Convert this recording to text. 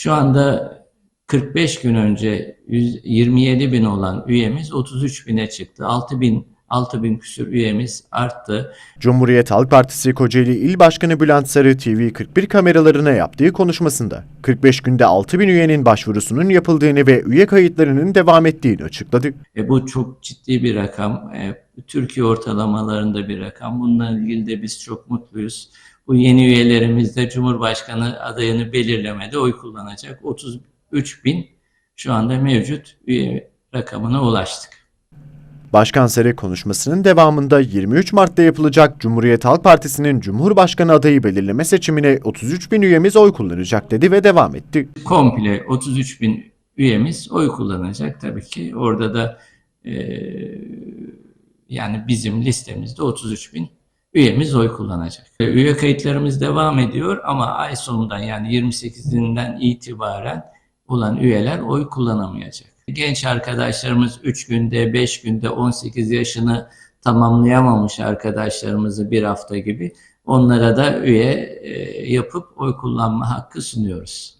Şu anda 45 gün önce 100 27 bin olan üyemiz 33 bine çıktı. 6 bin, 6 bin küsür üyemiz arttı. Cumhuriyet Halk Partisi Kocaeli İl Başkanı Bülent Sarı TV41 kameralarına yaptığı konuşmasında 45 günde 6 bin üyenin başvurusunun yapıldığını ve üye kayıtlarının devam ettiğini açıkladı. E, bu çok ciddi bir rakam. E, Türkiye ortalamalarında bir rakam. Bununla ilgili de biz çok mutluyuz. Bu yeni üyelerimiz de Cumhurbaşkanı adayını belirlemede oy kullanacak. 33 bin şu anda mevcut üye rakamına ulaştık. Başkan Sarı konuşmasının devamında 23 Mart'ta yapılacak Cumhuriyet Halk Partisi'nin Cumhurbaşkanı adayı belirleme seçimine 33 bin üyemiz oy kullanacak dedi ve devam etti. Komple 33 bin üyemiz oy kullanacak. Tabii ki orada da e, yani bizim listemizde 33 bin üyemiz oy kullanacak. Üye kayıtlarımız devam ediyor ama ay sonundan yani 28'inden itibaren olan üyeler oy kullanamayacak. Genç arkadaşlarımız 3 günde, 5 günde 18 yaşını tamamlayamamış arkadaşlarımızı bir hafta gibi onlara da üye e, yapıp oy kullanma hakkı sunuyoruz.